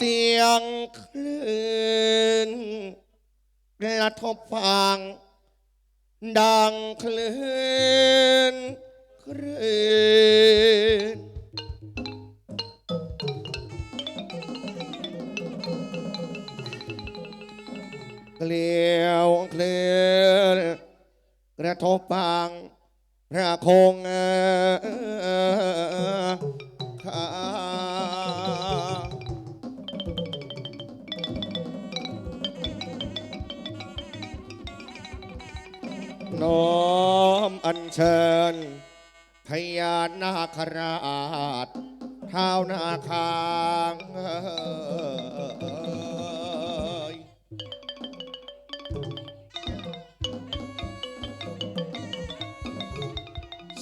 สียงคลื่นกระทบฟัง ดังคลื่นคลื่นเกลียวเคลื่อนกระทบปังพระคงเออ อัญเชิญ พญานาคราชเท้านาคาง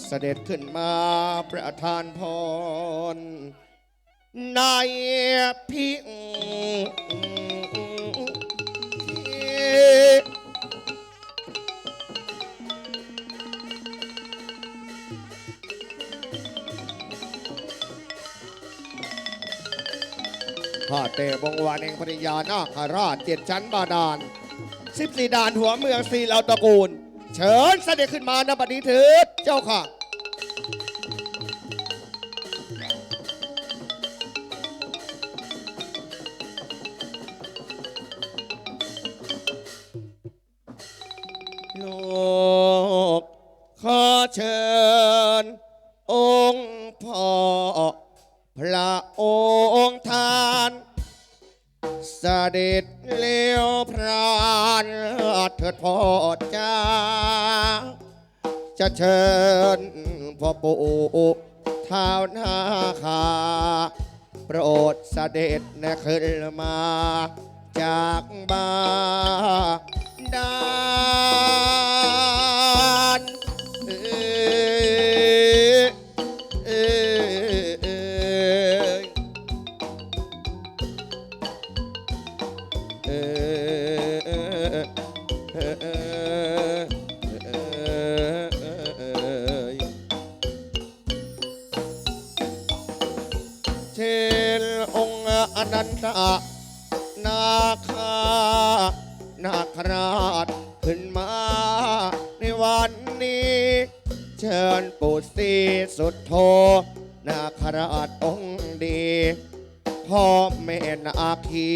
เสด็จขึ้นมาประทานพรในพิง ข้าเตบงวานเองภริยานาคาราชเจ็ดชั้นบาดาลสิบสี่ด่านหัวเมืองสี่เหล่าตระกูล เชิญเสด็จขึ้นมาณบัดนี้เถิดเจ้าค่ะ เถิดพ่อจ้าจะเชิญพ่อปู่เท้านาคาโปรดเสด็จนะขึ้นมา จากบ้านดานเอยเอยเออ เอยเชลองค์อนันตะนาคานาคราชขึ้นมาในวันนี้ เชิญปู่ศรีสุดโท นาคราชองค์ดีพ่อแม่นาคี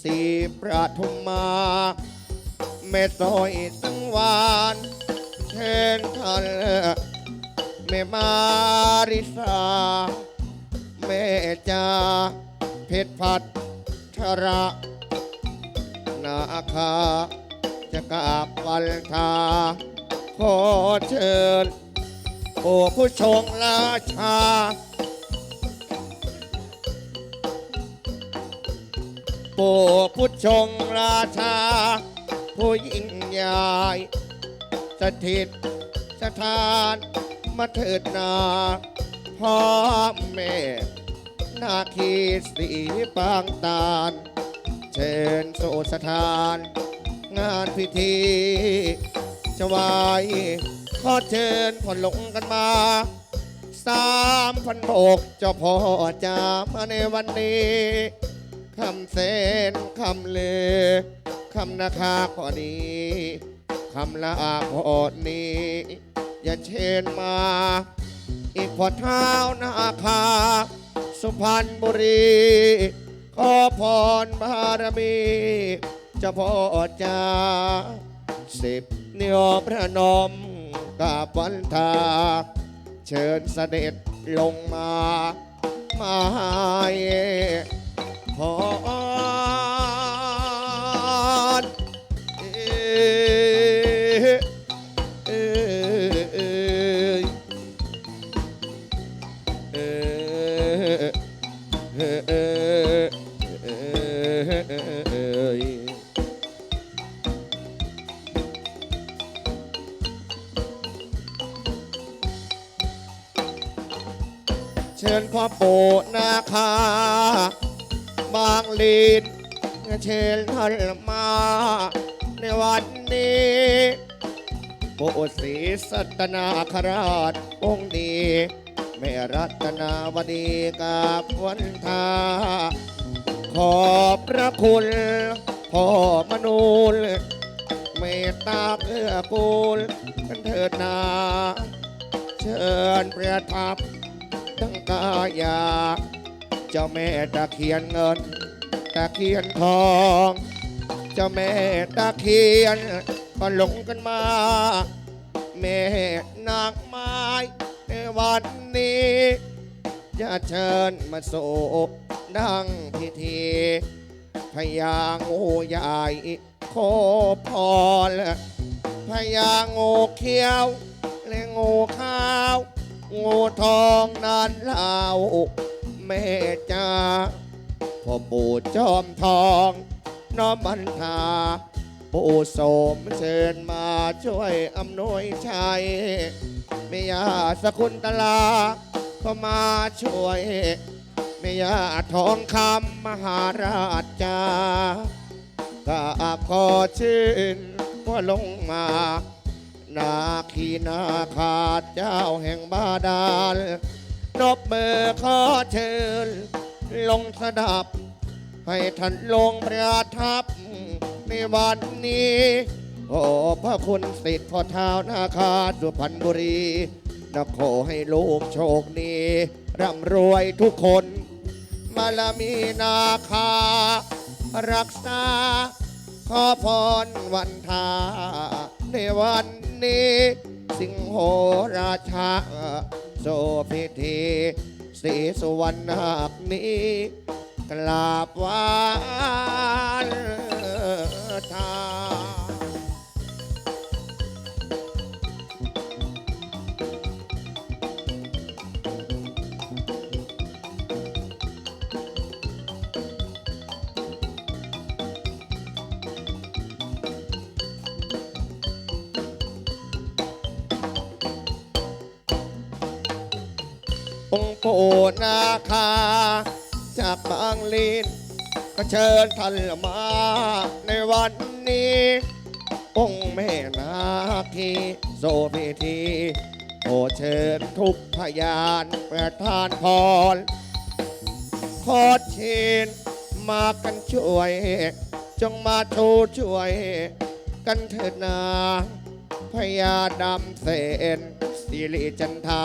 สีประทุมมา แม่ซอยสังวานเชิญท่านแม่มาริสาแม่จาเพชรพัดชระนาคาจะกราบวันทาขอเชิญโอ้ผู้ชงราชาปู่ผู้ชงราชา ผู้ยิ่งใหญ่สถิตสถานมาเถิดนาพ่อแม่ นาคีสีปางตาล เชิญสู่สถาน งานพิธีจะไวายขอเชิญผ่อนลงกันมาสามพันโบกเจ้าพ่อจะมาในวันนี้ คำเซนคำเลอ คำนาคาขอนี้คำลาขอนี้ อย่าเชิญมา อีกพอเท้านาคา สุพรรณบุรี ขอพรบารมีจ้าพ่อจาสิบเนียวพระนมกับวันทา เชิญเสด็จลงมา มาให้ ชิญพ่อปู่นาคา บางลีนเชิญท่านมา ในวันนี้ปู่ศรีสัตนาคราชองค์ดีแม่รัตนาวดีกับวันทา ขอบพระคุณพ่อมนูลเมตตาเอื้อกูลกันเถิดนา เชิญประทับ กายา เจ้าแม่ตะเคียนเงิน ตะเคียนทอง เจ้าแม่ตะเคียนก็หลงกันมา แม่นางไม้ในวันนี้จะเชิญมาโศกดังพิธีพญางูใหญ่โคพรพญางูเขียวและงูขาว งูทองนั้นเล่าแม่จ้าพ่อปู่จอมทองน้อมบันทาปู่โสมเชิญมาช่วยอำนวยชัยแม่ยาสกุลตลาก็มาช่วยแม่ยาทองคำมหาราชจากราบขอชื่นว่าลงมา นาคีนาคาเจ้าแห่งบาดาล นบมือขอเชิญ ลงสดับ ให้ท่านลงประทับ ในวันนี้ โอ้พระคุณสิทธิ์พ่อเท้านาคาสุพรรณบุรีนักขอให้ลูกโชคดีร่ำรวยทุกคน มาลามีนาคา รักษา ขอพรวันทา ในวันนี้ สิงโหราชาโซพิธีสีสุวรรณนาคนี้กราบวานทา องค์ปู่นาคา จากบางลีนก็เชิญท่านมาในวันนี้ องค์แม่นาคีโซพิธีโอเชิญทุกพยานประทานพรขอเชิญมากันช่วย จงมาทูช่วย กันเถิดนาพญาดำเสนสิริจันทา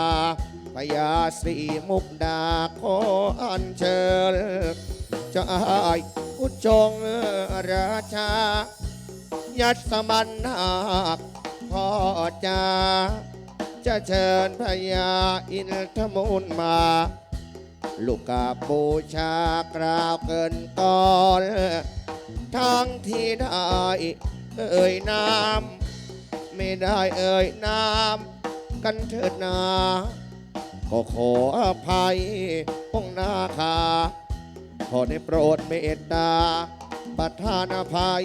พญาสีมุกดาขออัญเชิญเจะอายผู้จงราชา ยัดสมันนาคพ่อจาจะเชิญพญาอินทมูลมา ลูกกาบูชากราวเกินก่อนทั้งที่ได้เอ่ยนามไม่ได้เอ่ยนามกันเถิดนา ก็ขออภัยองค์นาคา ขอได้โปรดเมตตาประทานอภัย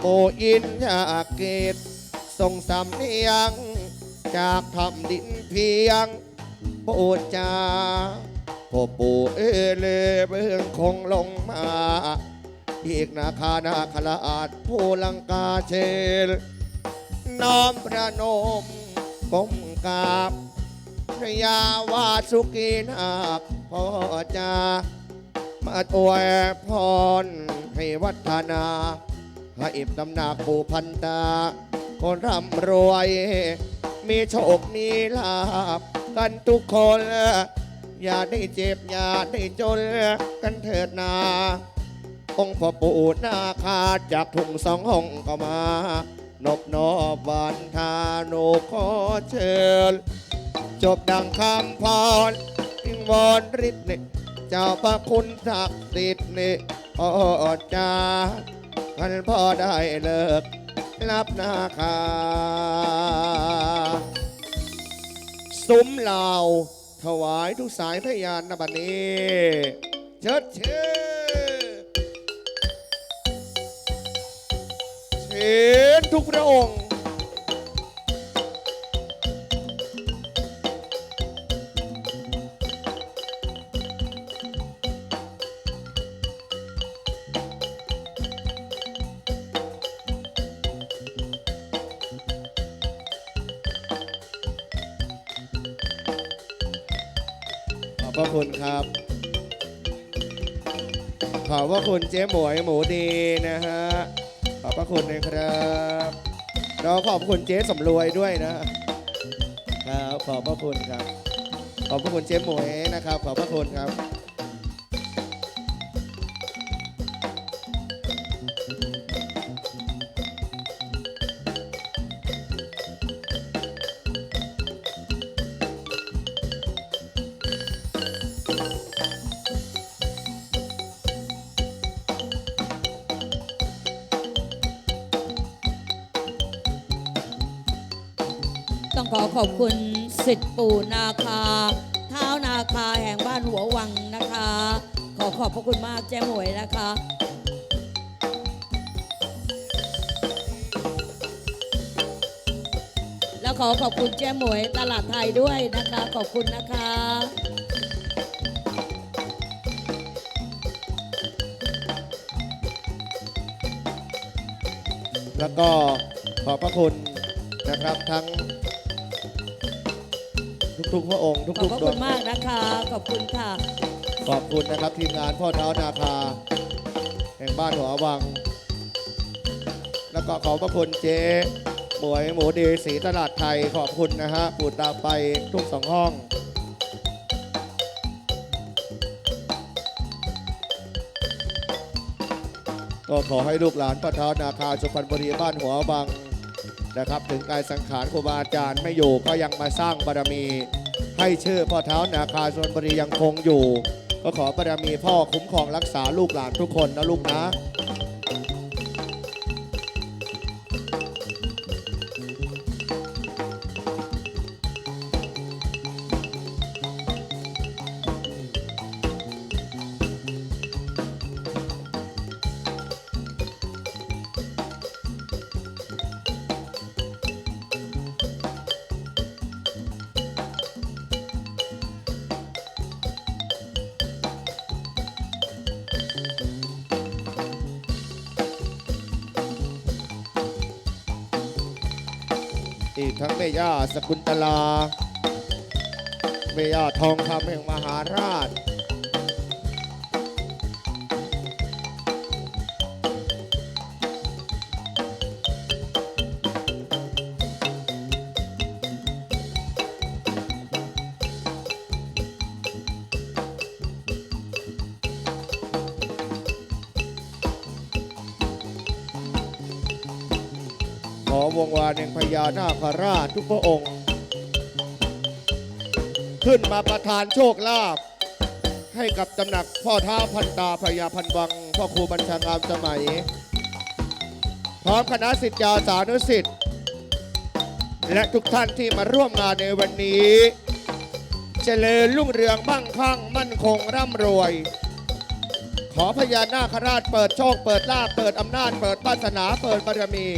โออินยาเกตทรงสำเนียง จากทำดินเพียงโปรดจาพ่อปู่เอเลเบื้องคงลงมา อีกนาคานาคลาดผู้ลังกาเชลน้อมประนมก้มกราบ พระยาวาสุกีนาคพ่อจามาอวยพรให้วัฒนาให้อิบตำนักปู่พันตา คนร่ำรวย มีโชคมีลาบกันทุกคน อย่าได้เจ็บ อย่าได้จนกันเถิดนา องค์พ่อปู่นาคาจากทุ่งสองห้องก็มานบนอบวันทาโนขอเชิญ จบดังคำพรอิงวอนฤทธิ์นี่เจ้าพระคุณศักดิ์สิทธิ์นี่พ่อจาท่านพ่อได้เลิกรับนาคาซุ้มเหล่าถวายทุกสายพยานนบัดนี้เชิดเชิญเชิญทุกพระองค์ พระคุณครับ ขอบพระคุณเจ๊หมวยหมูดีนะฮะ ขอบพระคุณนะครับแล้วขอบคุณเจ๊สำรวยด้วยนะครับ ขอบพระคุณครับ ขอบพระคุณเจ๊หมวยนะครับ ขอบพระคุณครับ ต้องขอขอบคุณสิทธิ์ปู่นาคา เท้านาคาแห่งบ้านหัววังนะคะ ขอขอบพระคุณมากเจ๊หมวยนะคะแล้วขอขอบคุณเจ๊หมวยตลาดไทยด้วยนะคะ ขอบคุณนะคะ แล้วก็ขอบพระคุณนะครับทั้ง ทุกๆพระองค์ขอบทุกพระๆดคุวงณมากนะคะ ขอบคุณค่ะ ขอบคุณนะครับ ทีมงานพ่อเท้านาคา แห่งบ้านหัววัง แล้วก็ขอบพระคุณเจ๊หมวยหมูดีสีตลาดไทยขอบคุณนะฮะปูดตามไปทุกสองห้อง ก็ขอให้ลูกหลานพ่อเท้านาคาสุพรรณบุรีบ้านหัววังนะครับ ถึงกายสังขารครูบาอาจารย์ไม่อยู่ก็ยังมาสร้างบารมี ให้ชื่อพ่อเท้านาคาสุพรรณบุรียังคงอยู่ ก็ขอบารมีพ่อคุ้มครองรักษาลูกหลานทุกคนนะลูกนะ อีกทั้งแม่ย่าสกุลตลาแม่ย่าทองคำแห่งมหาราช อวงวาแห่งพญานาคราชทุกพระองค์ ขึ้นมาประทานโชคลาภให้กับตำหนักพ่อท้าพันตาพญาพันวังพ่อครูบัญชางามสมัย พร้อมคณะสิทธิาสานุสิทธิ์ และทุกท่านที่มาร่วมงานในวันนี้ เจริญรุ่งเรืองมั่งคั่งมั่นคงร่ำรวย ขอพญานาคราชเปิดโชค เปิดลาภเปิดอำนาจ เปิดวาสนา เปิดบารมี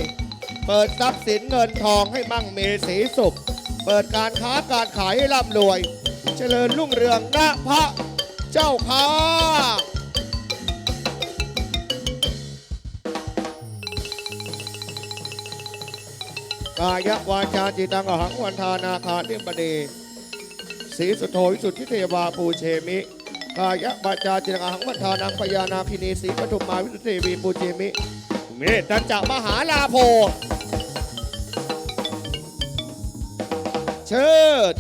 เปิดทรัพย์สินเงินทองให้มั่งมีสีสุข เปิดการค้าการขายให้ร่ำรวย เจริญรุ่งเรืองณพระเจ้าค้ากายวาจาจิตังอหังวันทานาคาเทมบดีสีสุโธวิสุทธิเทวาปูเชมิกายวาจาจิตังอหังวันทานังพญานาคินีสีปฐุมมาวิสุทธิเทวีปูเชมิเมตตัญจะมหาลาโภ เชิด